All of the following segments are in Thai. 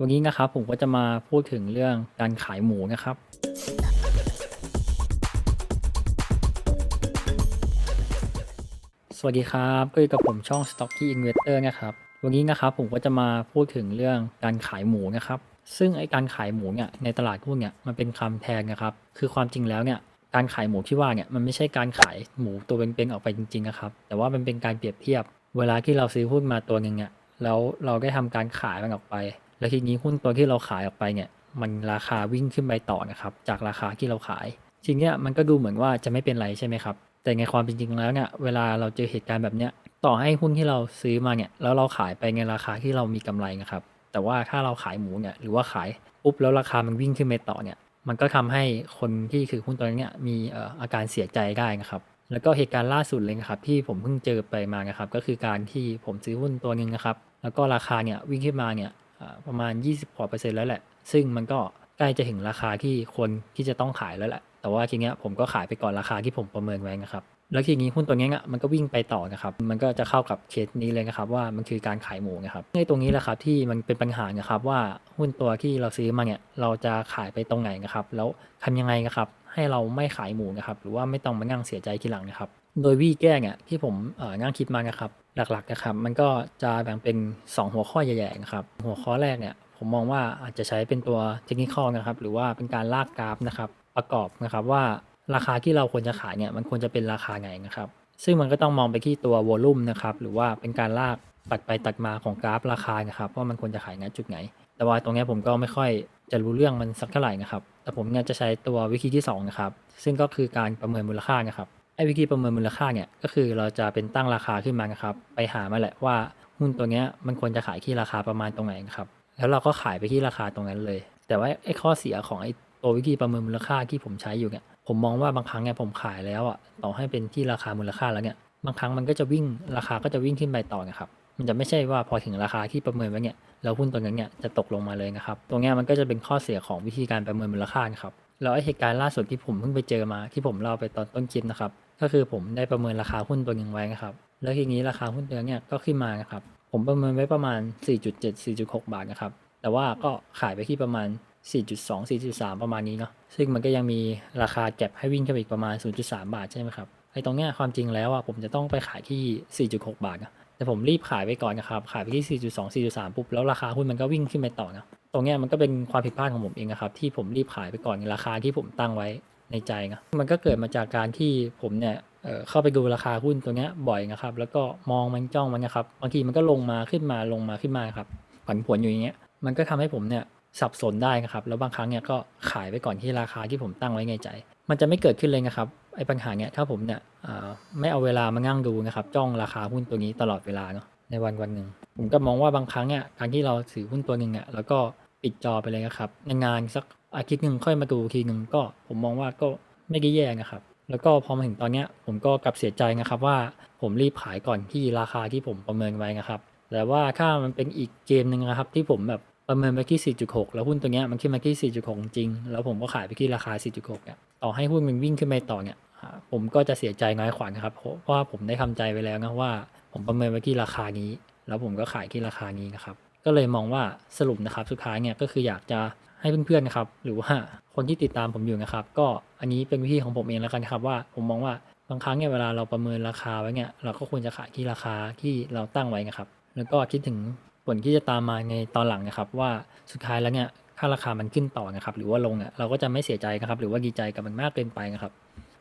วันนี้นะครับผมก็จะมาพูดถึงเรื่องการขายหมูนะครับ สวัสดีครับก็อยู่กับผมช่อง Stocky Investor นะครับ วันนี้นะครับผมก็จะมาพูดถึงเรื่องการขายหมูนะครับ ซึ่งไอการขายหมูเนี่ยในตลาดหุ้นเนี่ยมันเป็นคำแทนนะครับ คือความจริงแล้วเนี่ยการขายหมูที่ว่าเนี่ยมันไม่ใช่การขายหมูตัวเป็นๆออกไปจริงๆนะครับ แต่ว่ามันเป็นการเปรียบเทียบ เวลาที่เราซื้อหุ้นมาตัวหนึ่งเนี่ยแล้วเราได้ทำการขายมันออกไป แล้วทีนี้หุ้นตัวที่เราขายออกไปเนี่ย มันราคาวิ่งขึ้นไปต่อนะครับ จากราคาที่เราขายจริงเนี่ยมันก็ดูเหมือนว่าจะไม่เป็นไรใช่ไหมครับ แต่ในความเป็นจริงแล้วเนี่ย เวลาเราเจอเหตุการณ์แบบเนี้ย ต่อให้หุ้นที่เราซื้อมาเนี่ย แล้วเราขายไปในราคาที่เรามีกำไรนะครับ แต่ว่าถ้าเราขายหมูเนี่ย หรือว่าขายปุ๊บแล้วราคามันวิ่งขึ้นไปต่อเนี่ย มันก็ทำให้คนที่ถือหุ้นตัวนี้เนี่ยมีออาการเสียใจได้นะครับ แล้วก็เหตุการณ์ล่าสุดเลยนะครับที่ผมเพิ่งเจอไปมานะครับ ก็คือการที่ผมซื้อหุ้นตัวหนึ่งนะครับ แล้วก็ราคาเนี่ยวิ่งขึ้นมาเนี่ย ประมาณ 20กว่าเปอร์เซ็นต์แล้วแหละ ซึ่งมันก็ใกล้จะถึงราคาที่ควรที่จะต้องขายแล้วแหละ แต่ว่าทีเนี้ยผมก็ขายไปก่อนราคาที่ผมประเมินไว้นะครับ แล้วทีนี้หุ้นตัวนี้ยเนี่ยมันก็วิ่งไปต่อนะครับ มันก็จะเข้ากับเคสนี้เลยนะครับ ว่ามันคือการขายหมูนะครับในตรงนี้แหละครับที่มันเป็นปัญหานะครับว่าหุ้นตัวที่เราซื้อมาเนี่ยเราจะขายไปตรงไหนนะครับ แล้วทำยังไงนะครับ ให้เราไม่ขายหมูนะครับ หรือว่าไม่ต้องมานั่งเสียใจทีหลังนะครับ โดยวิธีแก้เนี่ยที่ผมเอ่อนั่งคิดมานะครับ หลักๆนะครับ มันก็จะแบ่งเป็น 2 หัวข้อใหญ่ๆนะครับ หัวข้อแรกเนี่ยผมมองว่าอาจจะใช้เป็นตัวเทคนิคนะครับ หรือว่าเป็นการลากกราฟนะครับ ประกอบนะครับว่าราคาที่เราควรจะขายเนี่ยมันควรจะเป็นราคาไหนนะครับ ซึ่งมันก็ต้องมองไปที่ตัววอลุ่มนะครับหรือว่าเป็นการลากตัดไปตัดมาของกราฟราคานะครับว่ามันควรจะขายณจุดไหน แต่ว่าตรงเนี้ยผมก็ไม่ค่อยจะรู้เรื่องมันสักเท่าไหร่นะครับ แต่ผมเนี่ยจะใช้ตัววิธีที่สองนะครับซึ่งก็คือการประเมินมูลค่านะครับ ไอ้วิธีประเมินมูลค่าเนี่ยก็คือเราจะเป็นตั้งราคาขึ้นมานะครับ ไปหามาแหละว่าหุ้นตัวเนี้ยมันควรจะขายที่ราคาประมาณตรงไหนครับ แล้วเราก็ขายไปที่ราคาตรงนั้นเลย แต่ว่าไอ้ข้อเสียของไอ้ตัววิธีประเมินมูลค่าที่ผมใช้อยู่เนี่ยผมมองว่าบางครั้งเนี่ยผมขายแล้วอะต่อให้เป็นที่ราคามูลค่าแล้วเนี่ยบางครั้งมันก็จะวิ่งราคาก็จะวิ่งขึ้นไปต่อนะครับมันจะไม่ใช่ว่าพอถึงราคาที่ประเมินไว้เนี่ยแล้วหุ้นตัวนั้นเนี่ยจะตกลงมาเลยนะครับตรงเนี้ยมันก็จะเป็นข้อเสียของวิธีการประเมินมูลค่าครับ แล้วไอเหตุการณ์ล่าสุดที่ผมเพิ่งไปเจอมาที่ผมเล่าไปตอนต้นคลิปนะครับ ก็คือผมได้ประเมินราคาหุ้นตัวหนึ่งไว้นะครับ แล้วทีนี้ราคาหุ้นตัวเนี้ยก็ขึ้นมานะครับ ผมประเมินไว้ประมาณ 4.7 4.6 บาทนะครับ แต่ว่าก็ขายไปที่ประมาณ 4.2 4.3 ประมาณนี้เนาะ ซึ่งมันก็ยังมีราคาแก็บให้วิ่งขึ้นอีกประมาณ 0.3 บาทใช่ไหมครับ ไอ้ตรงเนี้ยความจริงแล้วอะผมจะต้องไปขายที่ 4.6 บาทนะ แต่ผมรีบขายไปก่อนนะครับ ขายไปที่ 4.2 4.3 ปุ๊บ แล้วราคาหุ้นมันก็วิ่งขึ้นไปต่อนะ ตรงเนี้ยมันก็เป็นความผิดพลาดของผมเองนะครับ ที่ผมรีบขายไปก่อนในราคาที่ผมตั้งไว้ในใจนะ มันก็เกิดมาจากการที่ผมเนี่ยเเข้าไปดูราคาหุ้นตัวเนี้ยบ่อยนะครับ แล้วก็มองมันจ้องมันนะครับ บางทีมันก็ลงมาขึ้นมาลงมาขึ้นมาครับ ผันผวนอยู่อย่างเงี้ย มันก็ทำให้ผมเนี่ยสับสนได้นะครับ แล้วบางครั้งเนี่ยก็ขายไปก่อนที่ราคาที่ผมตั้งไว้ในใจ มันจะไม่เกิดขึ้นเลยนะครับ ไอ้ปัญหาเนี่ยถ้าผมเนี่ยไม่เอาเวลามานั่งดูนะครับจ้องราคาหุ้นตัวนี้ตลอดเวลาเนาะในวันวันหนึ่งผมก็มองว่าบางครั้งเนี่ยการที่เราถือหุ้นตัวหนึ่งเนี่ยแล้วก็ปิดจอไปเลยนะครับในงานสักอาทิตย์หนึ่งค่อยมาดูทีหนึ่งก็ผมมองว่าก็ไม่ได้แย่นะครับ แล้วก็พอมาถึงตอนเนี้ยผมก็กลับเสียใจนะครับว่าผมรีบขายก่อนที่ราคาที่ผมประเมินไว้นะครับ แต่ว่าถ้ามันเป็นอีกเกมหนึ่งนะครับ ที่ผมแบบ ประเมินไปที่ 4.6 แล้วหุ้นตัวเนี้ยมันขึ้นมาที่ 4.6 จริง แล้วผมก็ขายไปที่ราคา 4.6 เนี่ย ต่อให้หุ้นมันวิ่งขึ้นไปต่อเนี่ย ผมก็จะเสียใจน้อยขวานะครับ เพราะว่าผมได้ทำใจไว้แล้วนะว่า ผมประเมินไว้ที่ราคานี้ แล้วผมก็ขายที่ราคานี้นะครับ ก็เลยมองว่าสรุปนะครับสุดท้ายเนี่ยก็คืออยากจะให้เพื่อนๆนะครับ หรือว่าคนที่ติดตามผมอยู่นะครับ ก็อันนี้เป็นวิธีของผมเองแล้วกันครับว่าผมมองว่าบางครั้งเนี่ยเวลาเราประเมินราคาไว้เนี่ยเราก็ควรจะขายที่ราคาที่เราตั้งไว้นะครับ แล้วก็คิดถึง ผลที่จะตามมาในตอนหลังนะครับ ว่าสุดท้ายแล้วเนี่ยถ้าราคามันขึ้นต่อนะครับ หรือว่าลงอะเราก็จะไม่เสียใจนะครับ หรือว่าดีใจกับมันมากเกินไปนะครับ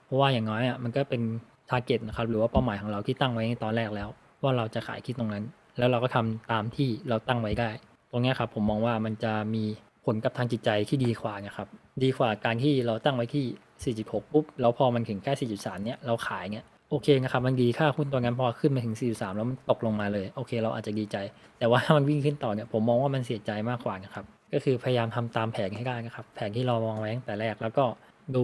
เพราะว่าอย่างน้อยอะมันก็เป็นทาร์เก็ตนะครับ หรือว่าเป้าหมายของเราที่ตั้งไว้ในตอนแรกแล้ว ว่าเราจะขายที่ตรงนั้น แล้วเราก็ทำตามที่เราตั้งไว้ได้ ตรงนี้ครับผมมองว่ามันจะมีผลกับทางจิตใจที่ดีกว่านะครับ ดีกว่าการที่เราตั้งไว้ที่ 4.6 ปุ๊บ แล้วพอมันถึงแค่ 4.3 เนี่ย เราขายเนี่ย โอเคนะครับมันดีค่าหุ้นตัวนั้นพอขึ้นมาถึง 4.3 แล้วมันตกลงมาเลย โอเค เราอาจจะดีใจ แต่ว่ามันวิ่งขึ้นต่อเนี่ยผมมองว่ามันเสียใจมากกว่านะครับ ก็คือพยายามทำตามแผนให้ได้นะครับ แผนที่เราวางไว้ตั้งแต่แรก แล้วก็ดู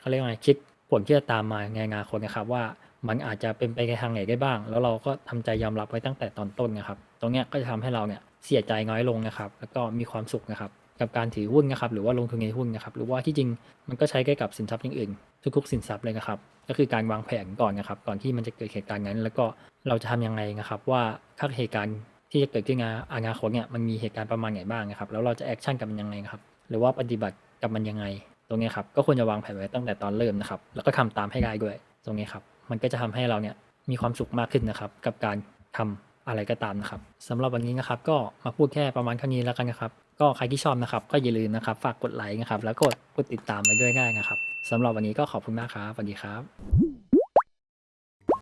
เขาเรียกว่าไงคิดผลที่จะตามมาในอนาคตนะครับว่ามันอาจจะเป็นไปในทางไหนได้บ้าง แล้วเราก็ทำใจยอมรับไว้ตั้งแต่ตอนต้นนะครับ ตรงเนี้ยก็จะทำให้เราเนี่ยเสียใจน้อยลงนะครับ แล้วก็มีความสุขนะครับ กับการถือหุ้นนะครับหรือว่าลงทุนในหุ้นนะครับหรือว่าที่จริงมันก็ใช้ใกล้กับสินทรัพย์อย่างอื่นทุกๆสินทรัพย์เลยนะครับ ก็คือการวางแผนก่อนนะครับ ก่อนที่มันจะเกิดเหตุการณ์นั้น แล้วก็เราจะทำยังไงนะครับว่าถ้าเหตุการณ์ที่จะเกิดขึ้นในอนาคตเนี่ยมันมีเหตุการณ์ประมาณไหนบ้างนะครับแล้วเราจะแอคชั่นกับมันยังไงครับหรือว่าปฏิบัติกับมันยังไง ตรงเนี้ยครับก็ควรจะวางแผนไว้ตั้งแต่ตอนเริ่มนะครับแล้วก็ทำตามให้ได้ด้วย ตรงนี้ครับมันก็จะทำให้เราเนี่ยมีความสุขมากขึ้นนะครับ กับการทำ อะไรก็ตามนะครับสำหรับวันนี้นะครับก็มาพูดแค่ประมาณเท่านี้แล้วกันนะครับ ก็ใครที่ชอบนะครับ ก็อย่าลืมนะครับ ฝากกดไลค์นะครับ แล้วก็กดติดตามไปด้วยง่ายนะครับสำหรับวันนี้ก็ขอบคุณมากครับสวัสดีครับ